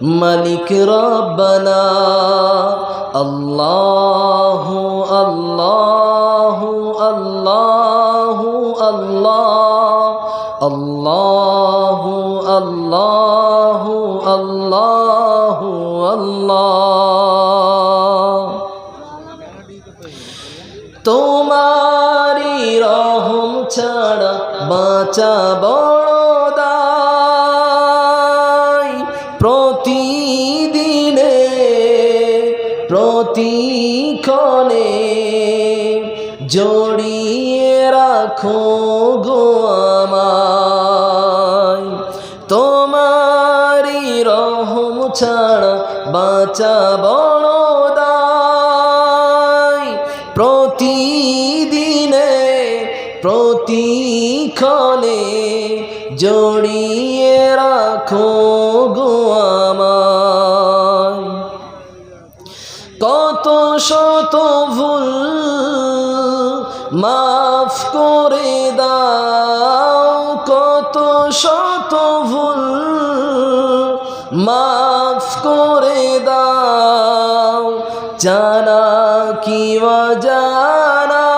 মালিক রব্বানা আল্লাহ আল্লাহ আল্লাহ আল্লাহ আল্লাহ আল্লাহ আল্লাহ আল্লাহ তোমারি রহম ছাড়া বাঁচা প্রতিক্ষণে জড়িয়ে রাখো গো আমায়। তোমারি রহম ছাড়া বাঁচা প্রতিদিনে প্রতিক্ষণে জড়িয়ে রাখো গো আমায়। কত শত ভুল মাফ করে দাও, কত শত ভুল মাফ করে দাও, জানা কি জানা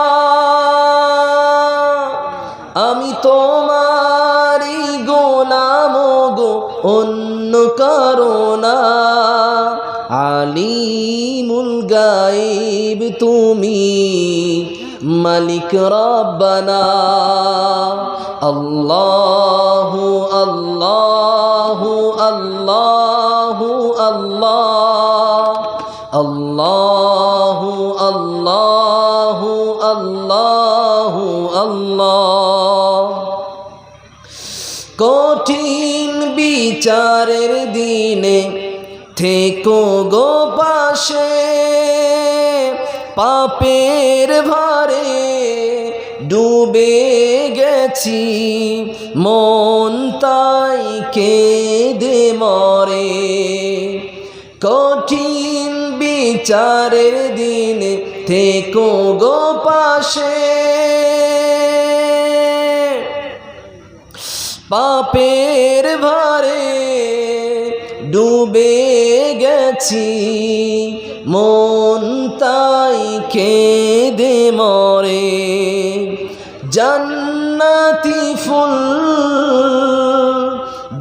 আমি তোমারই গোলাম গো, অন্য কারণা আলিমুল গাইব তুমি মালিক রব্বানা। আল্লাহ আল্লাহ আল্লাহ আল্লাহ। আল্লাহ আল্লাহ আল্লাহ আল্লাহ। কঠিন বিচারের দিনে থেকো গো পাশে, পাপের ভারে ডুবে গেছি। মন তাই কেঁদে মরে। কঠিন বিচারের দিন থেকো গো পাশে। পাপের ভারে ডুবে গেছি, মন তাই কেঁদে মরে। জান্নাতি ফুল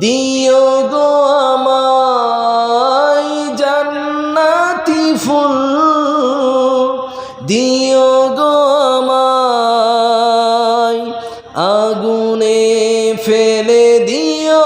দিও গো আমায়, জান্নাতি ফুল দিও গো আমায়। আগুনে ফেলে দিও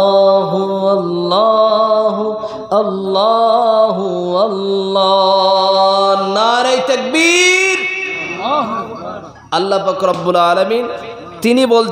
আল্লাহ পাক রব্বুল আলমিন তিনি বলছেন